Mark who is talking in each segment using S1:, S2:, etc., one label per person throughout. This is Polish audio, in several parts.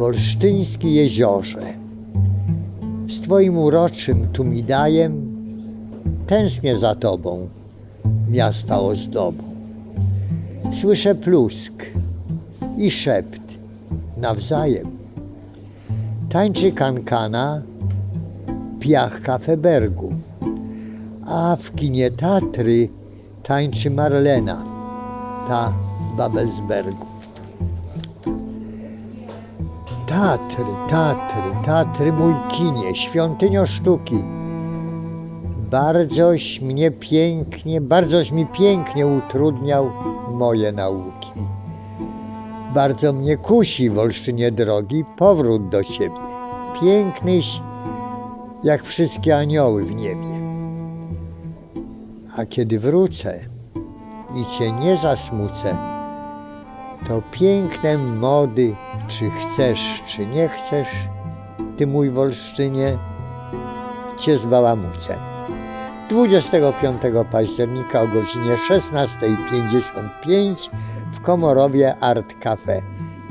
S1: Wolsztyński jeziorze. Z twoim uroczym tumidajem tęsknię za tobą, miasta ozdobą. Słyszę plusk i szept nawzajem. Tańczy kankana piach Kafebergu, a w kinie Tatry tańczy Marlena, ta z Babelsbergu. Tatry, Tatry, Tatry, mój kinie, świątynio sztuki. Bardzoś mnie pięknie, bardzoś mi pięknie utrudniał moje nauki. Bardzo mnie kusi w Olsztynie drogi powrót do siebie. Pięknyś jak wszystkie anioły w niebie. A kiedy wrócę i cię nie zasmucę, to piękne mody, czy chcesz, czy nie chcesz, ty mój Wolsztynie, cię zbałamucę. 25 października o godzinie 16.55 w Komorowie Art Cafe.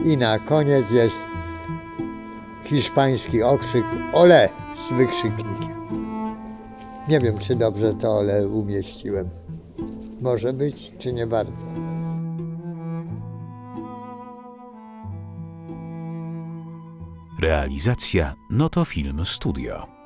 S1: I na koniec jest hiszpański okrzyk ole z wykrzyknikiem. Nie wiem, czy dobrze to ole umieściłem. Może być, czy nie bardzo.
S2: Realizacja Noto Film Studio.